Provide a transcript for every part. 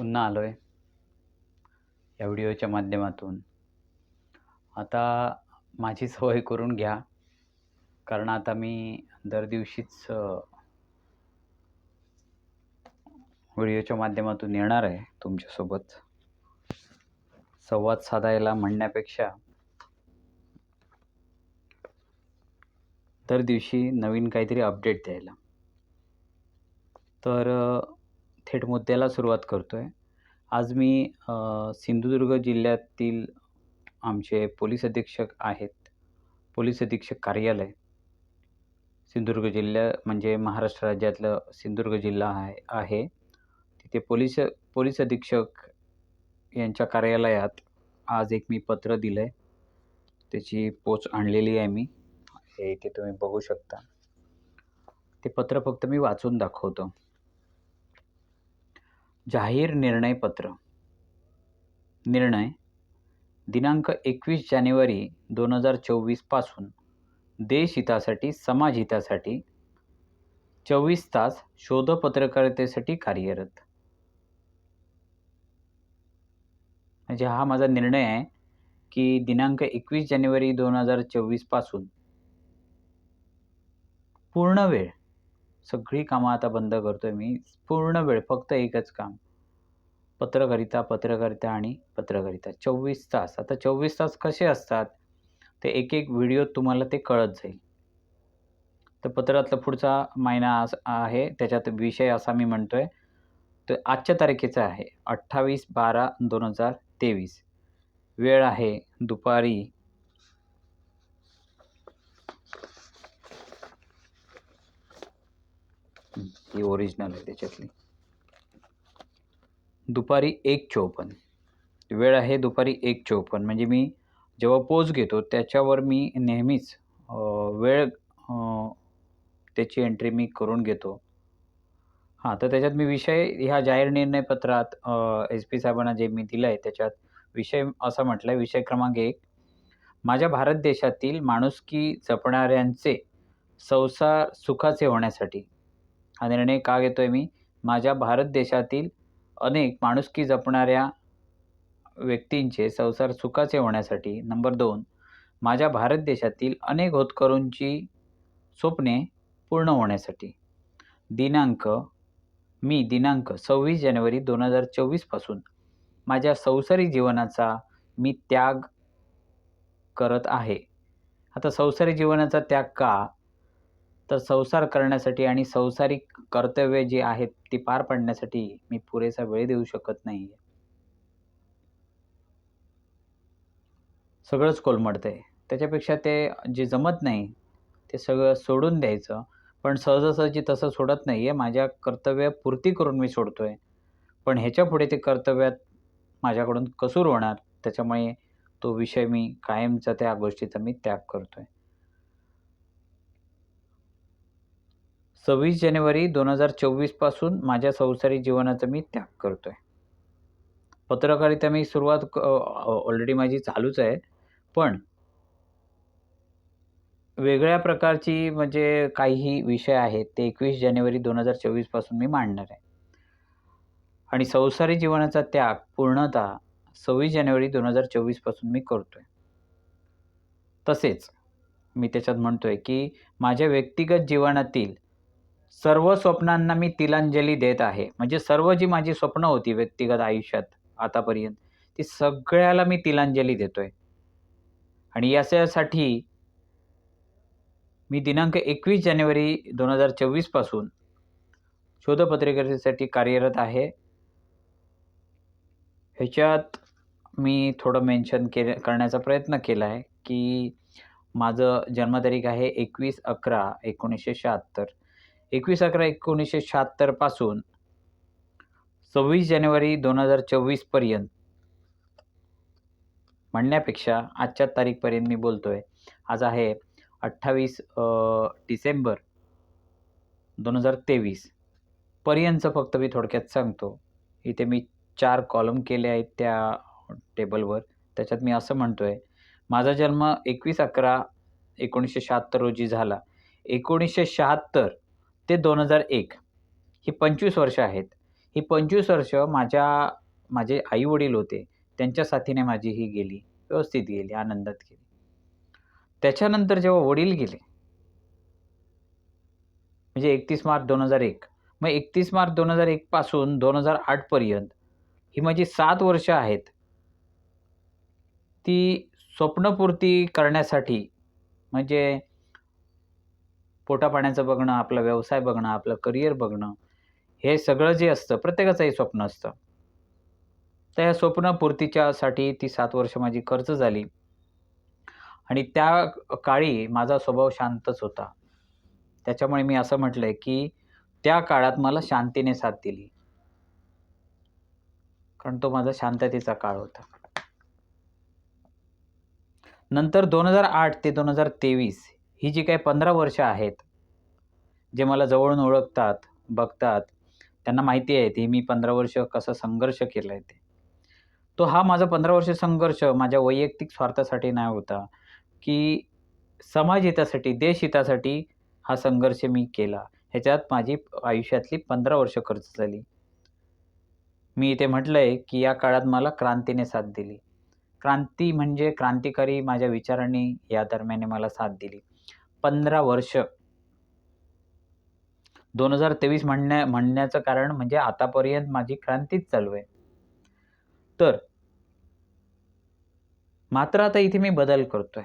पुन्हा आलो आहे या व्हिडिओच्या माध्यमातून. आता माझी सवय करून घ्या. कारण आता मी दर दिवशीच व्हिडिओच्या माध्यमातून येणार आहे तुमच्यासोबत. संवाद साधायला म्हणण्यापेक्षा दर दिवशी नवीन काहीतरी अपडेट द्यायला. तर थेट मुद्द्याला सुरुवात करतो आहे आज मी सिंधुदुर्ग जिल्ह्यातील आमचे पोलीस अधीक्षक आहेत. पोलीस अधीक्षक कार्यालय. सिंधुदुर्ग जिल्हा म्हणजे महाराष्ट्र राज्यातलं सिंधुदुर्ग जिल्हा आहे आहे. तिथे पोलीस पोलीस अधीक्षक यांच्या कार्यालयात आज एक मी पत्र दिलं आहे त्याची पोच आणलेली आहे मी. हे इथे तुम्ही बघू शकता. ते पत्र फक्त मी वाचून दाखवतो. जाहीर निर्णय पत्र निर्णय दिनांक एकवीस जानेवारी दोन हजार चोवीसपासून देशहितासाठी समाजहितासाठी चोवीस तास शोधपत्रकारितेसाठी कार्यरत. म्हणजे हा माझा निर्णय आहे की दिनांक एकवीस जानेवारी दोन हजार चोवीसपासून पूर्ण वेळ सगळी कामं आता बंद करतो आहे मी. पूर्ण वेळ फक्त एकच काम. पत्रकारिता पत्रकारिता आणि पत्रकारिता. चोवीस तास. आता चोवीस तास कसे असतात? ते एक एक व्हिडिओ तुम्हाला ते कळत जाईल. तर पत्रातला पुढचा महिना आहे. त्याच्यात विषय असा मी म्हणतो आहे तर आजच्या तारखेचा आहे. अठ्ठावीस बारा दोन हजार तेवीस. वेळ आहे दुपारी ही ओरिजिनल आहे त्याच्यातली. दुपारी एक चौपन्न. वेळ आहे दुपारी एक चौपन्न. म्हणजे मी जेव्हा पोच घेतो त्याच्यावर मी नेहमीच वेळ त्याची एंट्री मी करून घेतो. हां तर त्याच्यात मी विषय ह्या जाहीर निर्णय पत्रात एस पी साहेबांना जे मी दिलं आहे त्याच्यात विषय असा म्हटला आहे विषय क्रमांक एक. माझ्या भारत देशातील माणुसकी जपणाऱ्यांचे संसार सुखाचे होण्यासाठी हा निर्णय का घेतो आहे मी? माझ्या भारत देशातील अनेक माणुसकी जपणाऱ्या व्यक्तींचे संसार सुखाचे होण्यासाठी. नंबर दोन माझ्या भारत देशातील अनेक होतकरूंची स्वप्ने पूर्ण होण्यासाठी. दिनांक मी दिनांक सव्वीस जानेवारी दोन हजार चोवीसपासून माझ्या संसारी जीवनाचा मी त्याग करत आहे. आता संसारी जीवनाचा त्याग का? तर संसार करण्यासाठी आणि संसारिक कर्तव्य जी आहेत ती पार पाडण्यासाठी मी पुरेसा वेळ देऊ शकत नाही सगळंच कोलमडतं आहे त्याच्यापेक्षा ते जे जमत नाही ते सगळं सोडून द्यायचं. पण सहजासहजी तसं सोडत नाही आहे माझ्या कर्तव्यपूर्ती करून मी सोडतो आहे पण ह्याच्या पुढे ते कर्तव्यात माझ्याकडून कसूर होणार त्याच्यामुळे तो विषय मी कायमचा त्या गोष्टीचा मी त्याग करतो आहे सव्वीस जानेवारी दोन हजार चोवीसपासून माझ्या संसारी जीवनाचा मी त्याग करतो आहे पत्रकारिता मी सुरुवात ऑलरेडी माझी चालूच आहे. पण वेगळ्या प्रकारची म्हणजे काहीही विषय आहेत ते एकवीस जानेवारी दोन हजार चोवीसपासून मी मांडणार आहे. आणि संसारी जीवनाचा त्याग पूर्णतः सव्वीस जानेवारी दोन हजार चोवीसपासून मी करतो आहे तसेच मी त्याच्यात म्हणतो आहे की माझ्या व्यक्तिगत जीवनातील सर्व स्वप्नांना मी तिलांजली देत आहे. म्हणजे सर्व जी माझी स्वप्न होती व्यक्तिगत आयुष्यात आतापर्यंत ती सगळ्याला मी तिलांजली देतो आहे आणि याच्यासाठी मी दिनांक एकवीस जानेवारी दोन हजार चोवीसपासून शोधपत्रिकेसाठी कार्यरत आहे. ह्याच्यात मी थोडं मेन्शन केलं करण्याचा प्रयत्न केला आहे की माझं जन्मतारीख आहे एकवीस अकरा एकोणीसशे शहात्तर. एकवीस अकरा एकोणीसशे शहात्तरपासून सव्वीस जानेवारी दोन हजार चोवीसपर्यंत म्हणण्यापेक्षा आजच्या तारीखपर्यंत मी बोलतो आहे आज आहे अठ्ठावीस डिसेंबर दोन हजार तेवीस. पर्यंतचं फक्त मी थोडक्यात सांगतो. इथे मी चार कॉलम केले आहेत त्या टेबलवर त्याच्यात मी असं म्हणतो आहे माझा जन्म एकवीस अकरा एकोणीसशे शहात्तर रोजी झाला. एकोणीसशे शहात्तर ते दोन हजार एक ही पंचवीस वर्ष आहेत ही पंचवीस वर्ष माझ्या माझे आई-वडील होते. त्यांच्या साथीने माझी ही गेली. व्यवस्थित गेली, आनंदात गेली. त्याच्यानंतर जेव्हा वडील गेले म्हणजे 31 मार्च 2001 मग 31 मार्च 2001 पासून 2008 पर्यंत ही माझी सात वर्ष आहेत. ती स्वप्नपूर्ती करण्यासाठी म्हणजे पोटापाण्याचं बघणं, आपला व्यवसाय बघणं, आपलं करिअर बघणं, हे सगळं जे असतं प्रत्येकाचंही स्वप्न असतं. तर या स्वप्नपूर्तीच्यासाठी ती सात वर्ष माझी खर्च झाली. आणि त्या काळी माझा स्वभाव शांतच होता. त्याच्यामुळे मी असं म्हटलंय, की त्या काळात मला शांतीने साथ दिली. कारण तो माझा शांततेचा काळ होता. नंतर 2008 ते 2023 ही जी काही पंधरा वर्षं आहेत, जे मला जवळून ओळखतात, बघतात, त्यांना माहिती आहे ती मी 15 वर्ष कसा संघर्ष केलाय ते. तो हा माझा 15 वर्ष संघर्ष माझ्या वैयक्तिक स्वार्थासाठी नाही होता, की समाज हितासाठी, देश हितासाठी हा संघर्ष मी केला. ह्याच्यात माझी आयुष्यातली 15 वर्ष खर्च झाली. मी इथे म्हटलंय, की या काळात मला क्रांतीने साथ दिली. क्रांती म्हणजे क्रांतिकारी माझ्या विचारांनी या दरम्याने मला साथ दिली. 15 वर्ष 2023 म्हणण्या म्हणण्याचं कारण म्हणजे आतापर्यंत माझी क्रांतीच चालू आहे. तर मात्र आता इथे मी बदल करतोय.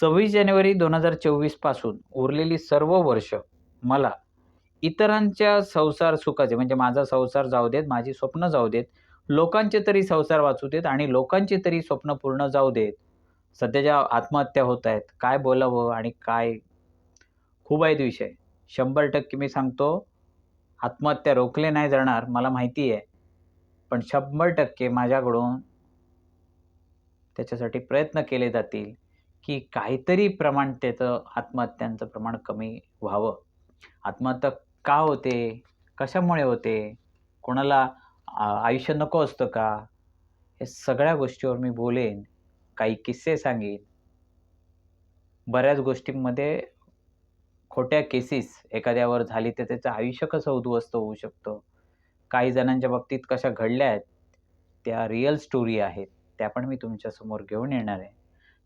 26 जानेवारी 2024 पासून उरलेली सर्व वर्ष मला इतरांच्या संसार सुखाचे म्हणजे माझा संसार जाऊ देत, माझी स्वप्न जाऊ देत, लोकांचे तरी संसार वाचू देत आणि लोकांचे तरी स्वप्न पूर्ण जाऊ देत. सध्या ज्या आत्महत्या होत आहेत, काय बोलावं आणि काय खूप आहेत विषय. 100% मी सांगतो, आत्महत्या रोखले नाही जाणार मला माहिती आहे. पण 100% माझ्याकडून त्याच्यासाठी प्रयत्न केले जातील, की काहीतरी प्रमाण त्याचं आत्महत्यांचं प्रमाण कमी व्हावं. आत्महत्या का होते? कशामुळे होते? कोणाला आयुष्य नको असतं का? हे सगळ्या गोष्टीवर मी बोलेन. काही किस्से सांगेन. बऱ्याच गोष्टींमध्ये खोट्या केसेस एखाद्यावर झाली तर त्याचं आयुष्य कसं उद्ध्वस्त होऊ शकतं. काही जणांच्या बाबतीत कशा घडल्या आहेत, त्या रिअल स्टोरी आहेत. त्या पण मी तुमच्यासमोर घेऊन येणार आहे.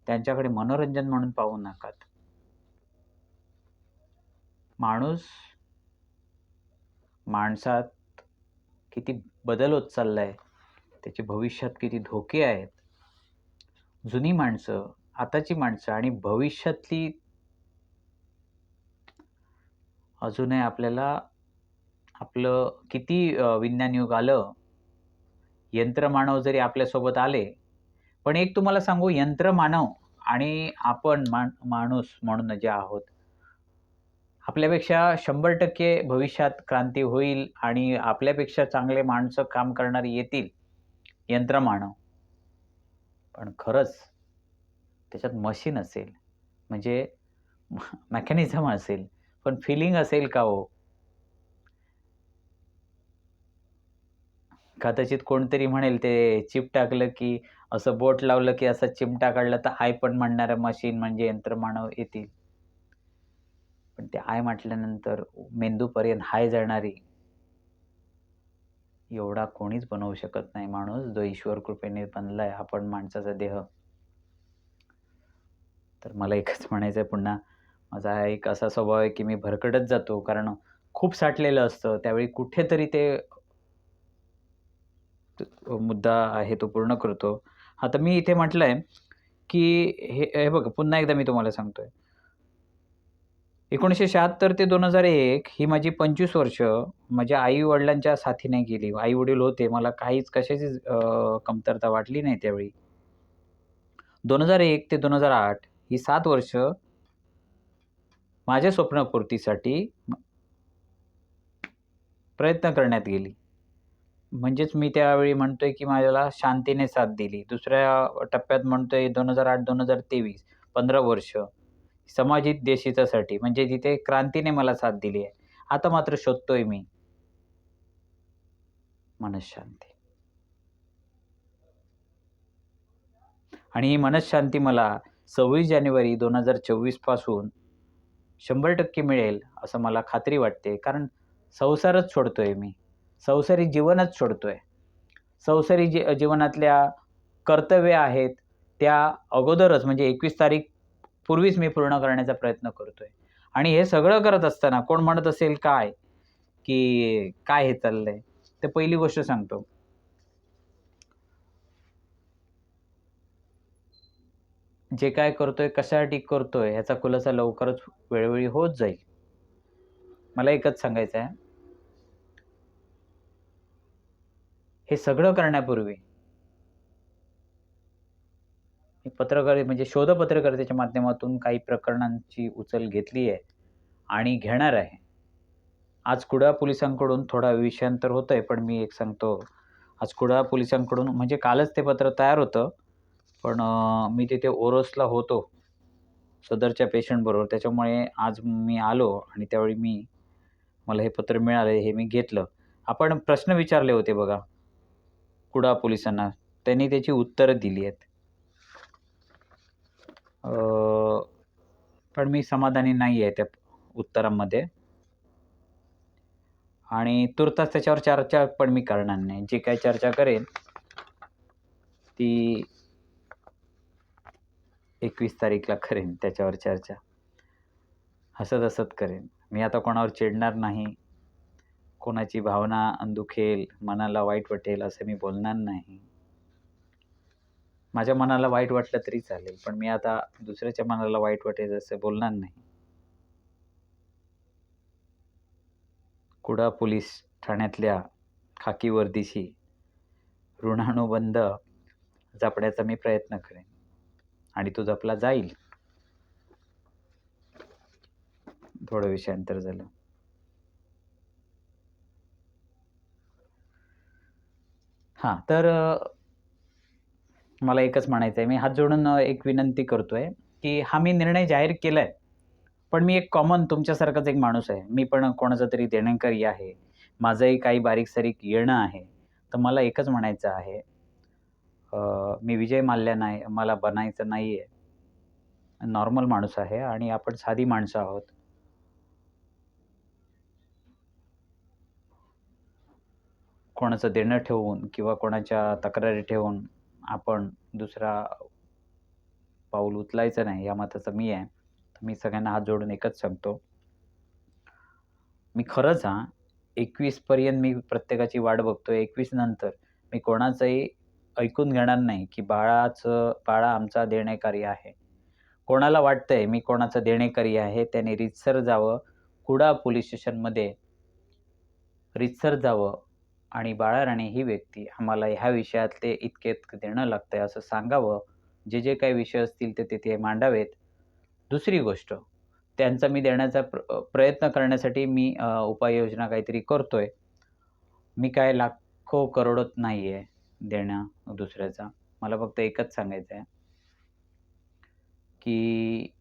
त्यांच्याकडे मनोरंजन म्हणून पाहू नकात. माणूस माणसात किती बदल होत चाललाय, त्याचे भविष्यात किती धोके आहेत. जुनी माणसं, आताची माणसं आणि भविष्यातली अजूनही आपल्याला आपलं किती विज्ञान युग आलं, यंत्रमानव जरी आपल्यासोबत आले, पण एक तुम्हाला सांगू यंत्रमानव आणि आपण मान माणूस म्हणून जे आहोत, आपल्यापेक्षा 100% भविष्यात क्रांती होईल आणि आपल्यापेक्षा चांगले माणसं काम करणारी येतील, यंत्रमानव. पण खरंच त्याच्यात मशीन असेल, म्हणजे मेकॅनिझम असेल, पण फिलिंग असेल का हो? कदाचित कोणतरी म्हणेल ते चिप टाकलं, की असं बोट लावलं, की असं चिमटा काढला तर आय पण म्हणणारं मशीन म्हणजे यंत्रमानव येतील. पण ते आय म्हटल्यानंतर मेंदूपर्यंत हाय जाणारी एवढा कोणीच बनवू शकत नाही माणूस, जो ईश्वर कृपेने बनला आहे आपण माणसाचा देह. तर मला एकच म्हणायचं आहे पुन्हा, माझा हा एक असा स्वभाव आहे, की मी भरकटत जातो. कारण खूप साठलेलं असतं. त्यावेळी कुठेतरी ते मुद्दा आहे तो पूर्ण करतो. आता मी इथे म्हटलं आहे की हे हे बघ पुन्हा एकदा मी तुम्हाला एकोणीसशे शहात्तर ते 2001 ही माझी 25 वर्ष माझ्या आई-वडिलांच्या साथीने गेली. आई-वडील होते. मला काहीच कशाचीच कमतरता वाटली नाही त्यावेळी. 2001 ते 2008 ही सात वर्ष माझ्या स्वप्नपूर्तीसाठी प्रयत्न करण्यात गेली. म्हणजेच मी त्यावेळी म्हणतोय, की माझ्याला शांतीने साथ दिली. दुसऱ्या टप्प्यात म्हणतोय 2008-2023 15 वर्ष समाजित देशीचासाठी म्हणजे तिथे क्रांतीने मला साथ दिली आहे. आता मात्र शोधतोय मी मनःशांती. आणि ही मनशांती मला 26 जानेवारी 2024 पासून 100% मिळेल असं मला खात्री वाटते. कारण संसारच सोडतोय मी. संसारी जीवनच सोडतोय संसारी जी जीवनातल्या कर्तव्य आहेत त्या अगोदरच म्हणजे एकवीस तारीख पूर्वीच मी पूर्ण करण्याचा प्रयत्न करतोय. आणि हे सगळं करत असताना कोण म्हणत असेल काय? की काय हे चाललंय? तर पहिली गोष्ट सांगतो. जे काय करतोय कशासाठी करतोय ह्याचा खुलासा लवकरच वेळोवेळी होत जाईल. मला एकच सांगायचं आहे हे सगळं करण्यापूर्वी पत्रकार म्हणजे शोध पत्रकारितेच्या माध्यमातून काही प्रकरणांची उचल घेतली आहे आणि घेणार आहे. आज कुडा पोलिसांकडून थोडा विषयांतर होतं आहे पण मी एक सांगतो. आज कुडाळ पोलिसांकडून म्हणजे कालच ते पत्र तयार होतं पण मी तिथे ओरोसला होतो सदरच्या पेशंटबरोबर त्याच्यामुळे आज मी आलो आणि त्यावेळी मी मला हे पत्र मिळालं हे मी घेतलं. आपण प्रश्न विचारले होते बघा कुडा पोलिसांना. त्यांनी त्याची उत्तरं दिली आहेत. पण मी समाधानी नाही आहे त्या उत्तरांमध्ये. आणि तुर्तास त्याच्यावर चर्चा पण मी करणार नाही. जी काही चर्चा करेन ती एकवीस तारीखला करेन त्याच्यावर चर्चा. हसत हसत करेन. मी आता कोणावर चिडणार नाही कोणाची भावना दुखेल मनाला वाईट वाटेल असं मी बोलणार नाही. माझ्या मनाला वाईट वाटलं तरी चालेल पण मी आता दुसऱ्याच्या मनाला वाईट वाटेल असं बोलणार नाही. कुडा पोलीस ठाण्यातल्या खाकी वर्दीशी ऋणानुबंध जपण्याचा मी प्रयत्न करेन आणि तो जपला जाईल. थोडं विषयांतर झालं. हां तर मला एकच म्हणायचं आहे मी हात जोडून एक विनंती करतो आहे की हा मी निर्णय जाहीर केला आहे पण मी एक कॉमन तुमच्यासारखाच एक माणूस आहे. मी पण कोणाचा तरी देणेकरी आहे. माझंही काही बारीक सारीक येणं आहे. तर मला एकच म्हणायचं आहे मी विजय मानल्या नाही मला बनायचं नाही आहे नॉर्मल माणूस आहे आणि आपण साधी माणसं आहोत. कोणाचं देणं ठेवून किंवा कोणाच्या तक्रारी ठेवून आपण दुसरा पाऊल उचलायचं नाही या मताचं मी आहे. तर मी सगळ्यांना हात जोडून एकच सांगतो. मी खरंच हां एकवीसपर्यंत मी प्रत्येकाची वाट बघतो एकवीस नंतर मी कोणाचंही ऐकून घेणार नाही की बाळाचं बाळा आमचा देणेकरी आहे. कोणाला वाटतं आहे मी कोणाचं देणेकरी आहे त्याने रितसर जावं. कुडा पोलीस स्टेशनमध्ये रितसर जावं. आणि बाळाराणी ही व्यक्ती आम्हाला ह्या विषयातले इतके इतकं देणं लागतं आहे असं सांगावं. जे जे काही विषय असतील ते तिथे मांडावेत. दुसरी गोष्ट त्यांचा मी देण्याचा प्र प्रयत्न करण्यासाठी मी उपाययोजना काहीतरी करतो आहे मी काय लाखो करोडत नाही आहे देणं दुसऱ्याचा. मला फक्त एकच सांगायचं आहे की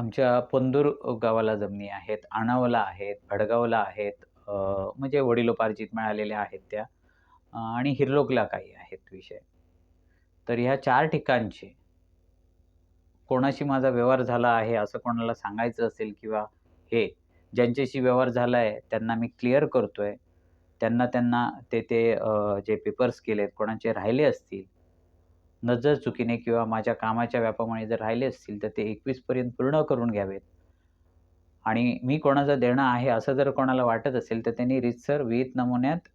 आमच्या पंदूर गावाला जमिनी आहेत आणावला आहेत भडगावला आहेत म्हणजे वडिलोपार्जित मिळालेल्या आहेत त्या आणि हिरलोकला काही आहेत विषय. तर ह्या चार ठिकाणचे कोणाशी माझा व्यवहार झाला आहे असं कोणाला सांगायचं असेल किंवा हे ज्यांच्याशी व्यवहार झाला आहे त्यांना मी क्लिअर करतो आहे त्यांना त्यांना ते ते जे पेपर्स केलेत कोणाचे राहिले असतील नजर चुकीने किंवा माझ्या कामाच्या व्यापामुळे जर राहिले असतील तर ते एकवीसपर्यंत पूर्ण करून घ्यावेत. आणि मी कोणाचं देणं आहे असं जर कोणाला वाटत असेल तर त्यांनी रितसर विहित नमुन्यात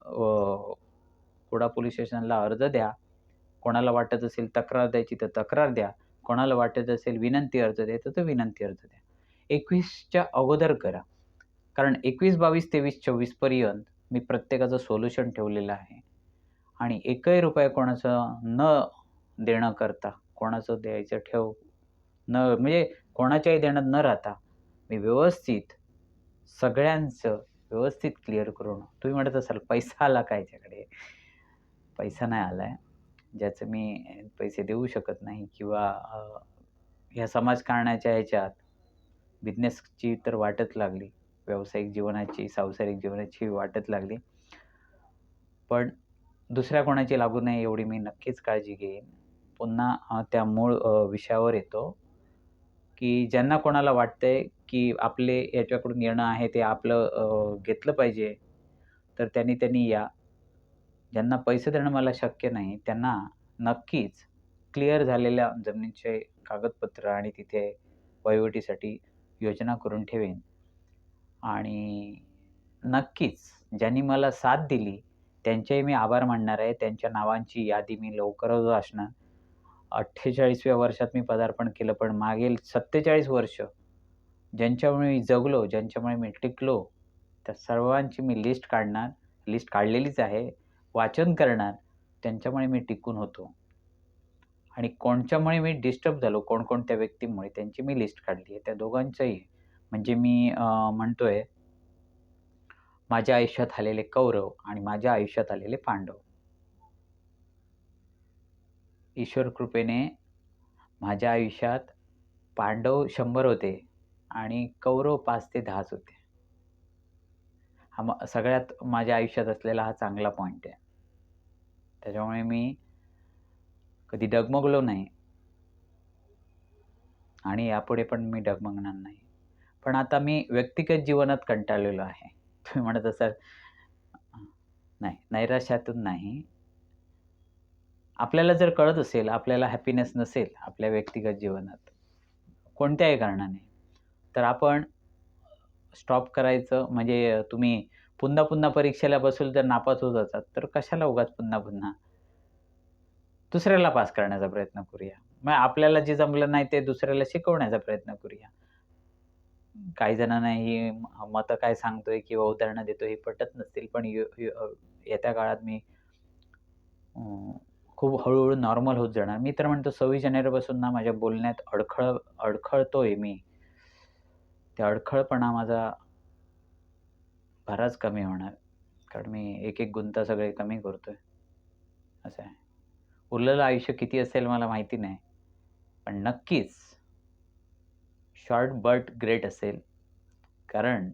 कुडा पोलीस स्टेशनला अर्ज द्या. कोणाला वाटत असेल तक्रार द्यायची तर तक्रार द्या. कोणाला वाटत असेल विनंती अर्ज द्यायचा तर विनंती अर्ज द्या. एकवीसच्या अगोदर करा. कारण एकवीस बावीस तेवीस चोवीसपर्यंत मी प्रत्येकाचं सोल्युशन ठेवलेलं आहे. आणि एकही रुपये कोणाचं न देणं करता कोणाचं द्यायचं ठेव. न म्हणजे कोणाच्याही देण्यात न राहता मी व्यवस्थित सगळ्यांचं व्यवस्थित क्लिअर करून तुम्ही म्हणत असाल पैसा आला का याच्याकडे? पैसा नाही आला आहे ज्याचं मी पैसे देऊ शकत नाही किंवा ह्या समाजकारणाच्या ह्याच्यात बिझनेसची तर वाटच लागली. व्यावसायिक जीवनाची सांसारिक जीवनाची वाटच लागली. पण दुसऱ्या कोणाची लागू नये एवढी मी नक्कीच काळजी घेईन. पुन्हा त्या मूळ विषयावर येतो की ज्यांना कोणाला वाटतंय की आपले याच्याकडून येणं आहे ते आपलं घेतलं पाहिजे, तर त्यांनी त्यांनी या. ज्यांना पैसे देणं मला शक्य नाही, त्यांना नक्कीच क्लिअर झालेल्या जमिनीचे कागदपत्र आणि तिथे वहिवटीसाठी योजना करून ठेवेन. आणि नक्कीच ज्यांनी मला साथ दिली, त्यांचेही मी आभार मानणार आहे. त्यांच्या नावांची यादी मी लवकरच असणार 48व्या वर्षात मी पदार्पण केलं, पण मागील 47 वर्ष ज्यांच्यामुळे मी जगलो, ज्यांच्यामुळे मी टिकलो, त्या सर्वांची मी लिस्ट काढणार. लिस्ट काढलेलीच आहे. वाचन करणार. त्यांच्यामुळे मी टिकून होतो. आणि कोणच्यामुळे मी डिस्टर्ब झालो, कोणकोणत्या व्यक्तींमुळे त्यांची मी लिस्ट काढली आहे. त्या दोघांचंही म्हणजे मी म्हणतोय माझ्या आयुष्यात आलेले कौरव आणि माझ्या आयुष्यात आलेले पांडव. ईश्वर कृपेने माझ्या आयुष्यात पांडव शंभर होते आणि कौरव पाच ते 10च होते. हा म सगळ्यात माझ्या आयुष्यात असलेला हा चांगला पॉईंट आहे. त्याच्यामुळे मी कधी डगमगलो नाही. आणि यापुढे पण मी डगमगणार नाही. पण आता मी व्यक्तिगत जीवनात कंटाळलेलो आहे. तुम्ही म्हणत असाल नाही, नैराश्यातून नाही. आपल्याला जर कळत असेल, आपल्याला हॅपीनेस नसेल आपल्या व्यक्तिगत जीवनात, कोणत्याही कारणाने, तर आपण स्टॉप करायचं म्हणजे तुम्ही पुन्हा-पुन्हा परीक्षेला बसून जर नापास होत असाल, तर कशाला उगाच पुन्हा-पुन्हा? दुसऱ्याला पास करण्याचा प्रयत्न करूया. मग आपल्याला जे जमलं नाही ते दुसऱ्याला शिकवण्याचा प्रयत्न करूया. काही जणांना ही मतं काय सांगतोय किंवा उदाहरणं देतो हे पटत नसतील, पण येत्या काळात मी खूप हळूहळू नॉर्मल होत जाणार. मी तर म्हणतो 26 जानेवारीपासून ना माझ्या बोलण्यात अडखळ अडखळतोय मी. त्या अडखळपणा माझा बराच कमी होणार. कारण मी एक-एक गुंता सगळे कमी करतोय. असं आहे. उरलेलं आयुष्य किती असेल मला माहिती नाही. पण नक्कीच शॉर्ट बट ग्रेट असेल. कारण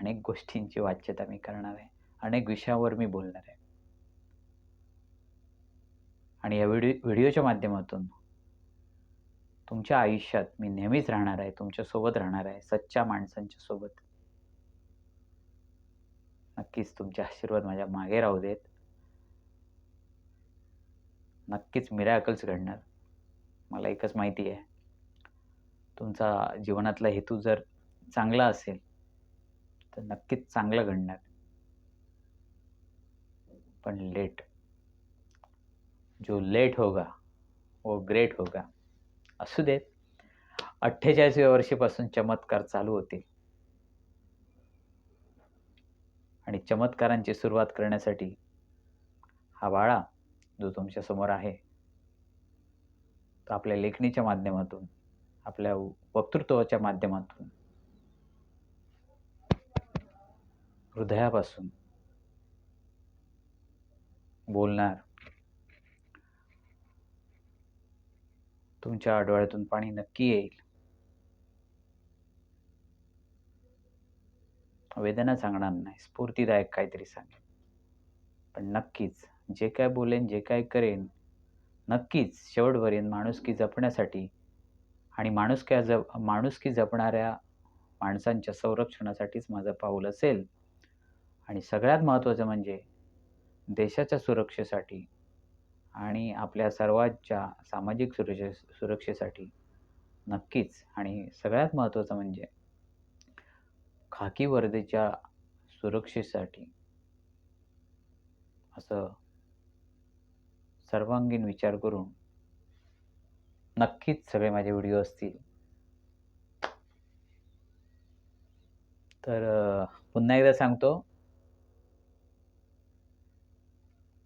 अनेक गोष्टींची वाच्यता मी करणार आहे. अनेक विषयावर मी बोलणार आहे. आणि या व्हिडिओ व्हिडिओच्या माध्यमातून तुमच्या आयुष्यात मी नेहमीच राहणार आहे, तुमच्यासोबत राहणार आहे, सच्च्या माणसांच्या सोबत. नक्कीच तुमचे आशीर्वाद माझ्या मागे राहू देत. नक्कीच मिरॅकल्स घडणार. मला एकच माहिती आहे. तुमचा जीवनातला हेतू जर चांगला असेल, तर नक्कीच चांगलं घडणार. पण लेट. जो लेट होगा, वो ग्रेट होगा. असू देत. 48व्या वर्षीपासून चमत्कार चालू होतील. आणि चमत्कारांची सुरुवात करण्यासाठी हा बाळा जो तुमच्यासमोर आहे, तो आपल्या लेखणीच्या माध्यमातून, आपल्या वक्तृत्वाच्या माध्यमातून हृदयापासून बोलणार. तुमच्या डोळ्यातून पाणी नक्की येईल. वेदना सांगणार नाही, स्फूर्तीदायक काहीतरी सांगेन. पण नक्कीच जे काय बोलेन, जे काय करेन, नक्कीच शेवटपर्यंत माणुसकी जपण्यासाठी आणि माणुसक्या जप माणुसकी जपणाऱ्या माणसांच्या संरक्षणासाठीच माझं पाऊल असेल. आणि सगळ्यात महत्त्वाचं म्हणजे देशाच्या सुरक्षेसाठी आणि आपल्या सर्वांच्या सामाजिक सुरक्षे सुरक्षेसाठी नक्कीच आणि सगळ्यात महत्त्वाचं म्हणजे खाकी वर्दीच्या सुरक्षेसाठी असं सर्वांगीण विचार करून नक्कीच सगळे माझे व्हिडिओ असतील. तर पुन्हा एकदा सांगतो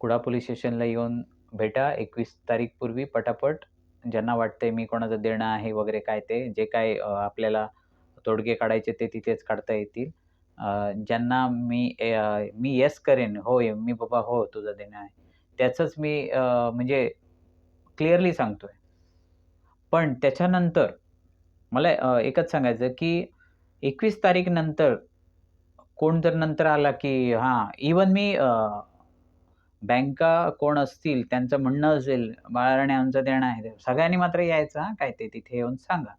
कुडा पोलीस स्टेशनला येऊन भेटा 21 तारीखपूर्वी पटापट. ज्यांना वाटतंय मी कोणाचं देणं आहे वगैरे काय ते, जे काय आपल्याला तोडगे काढायचे ते तिथेच काढता येतील. ज्यांना मी मी येस करेन, होय, मी बाबा हो, तुझं देणं आहे. त्याचंच मी म्हणजे क्लिअरली सांगतोय. पण त्याच्यानंतर मला एकच सांगायचं की 21 तारीख नंतर कोण जर नंतर आला की हां, इवन मी बँका कोण असतील त्यांचं म्हणणं असेल, "बाळाराणे आमचं देणं आहे." सगळ्यांनी मात्र यायचं हां, काय ते तिथे येऊन सांगा.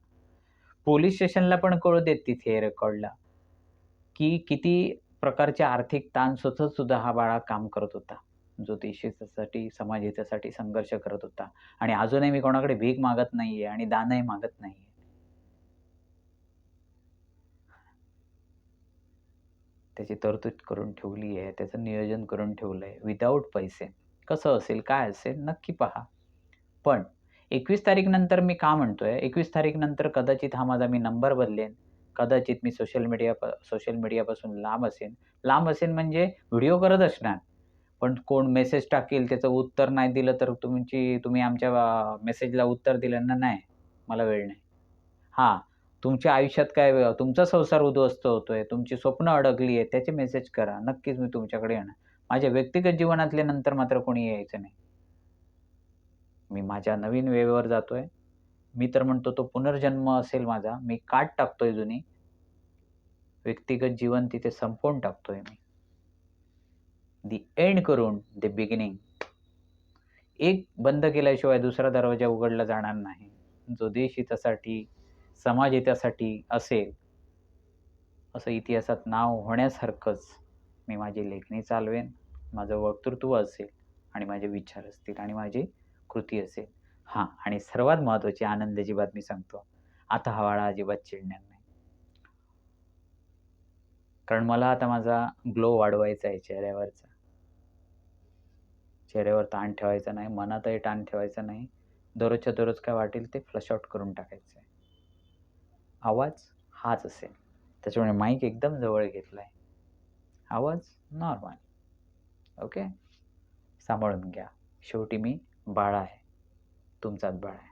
पोलीस स्टेशनला पण कळू देत तिथे रेकॉर्डला, की किती प्रकारचे आर्थिक ताण सोसत सुद्धा हा बाळा काम करत होता. जो देशासाठी, समाज हितासाठी संघर्ष करत होता आणि अजूनही मी कोणाकडे भीक मागत नाहीये आणि दानही मागत नाहीये. त्याची तरतूद करून ठेवली आहे, त्याचं नियोजन करून ठेवलंय विदाऊट पैसे. कसं असेल, काय असेल नक्की पहा. पण 21 तारीखनंतर मी का म्हणतोय, 21 तारीखनंतर कदाचित हा माझा मी नंबर बदलेन. कदाचित मी सोशल मीडिया सोशल मीडियापासून लांब असेन. लांब असेन म्हणजे व्हिडिओ करत असणार. पण कोण मेसेज टाकेल त्याचं उत्तर नाही दिलं तर तुमची तुम्ही आमच्या मेसेजला उत्तर दिलं ना, नाही, मला वेळ नाही. हां, तुमच्या आयुष्यात काय तुमचा संसार उद्ध्वस्त होतोय, तुमची स्वप्न अडकली आहे त्याचे मेसेज करा. नक्कीच मी तुमच्याकडे येणार. माझ्या व्यक्तिगत जीवनातले नंतर मात्र कोणी यायचं नाही. मी माझ्या नवीन वेवेवर जातोय. मी तर म्हणतो तो पुनर्जन्म असेल माझा. मी काट टाकतोय जुनी. व्यक्तिगत जीवन तिथे संपवून टाकतोय मी. दी एंड करून द बिगिनिंग. एक बंद केल्याशिवाय दुसरा दरवाजा उघडला जाणार नाही. जो देश हितासाठी, समाजहितासाठी असेल, असं इतिहासात नाव होण्यासारखंच मी माझी लेखणी चालवेन, माझं वक्तृत्व असेल आणि माझे विचार असतील आणि माझी कृती असेल. हां आणि सर्वात महत्त्वाची आनंदाची बातमी सांगतो. आता हवाळा अजिबात चिडणार नाही. कारण मला आता माझा ग्लो वाढवायचा आहे चेहऱ्यावरचा. चेहऱ्यावर ताण ठेवायचा नाही, मनातही ताण ठेवायचा नाही. दररोजच्या दररोज काय वाटेल ते फ्लश आउट करून टाकायचं आहे. आवाज हाच असेल. त्याच्यामुळे माईक एकदम जवळ घेतला आहे आवाज नॉर्मल. ओके. सांभाळून घ्या. शेवटी मी बाळा आहे. तुमचाच बाळा आहे.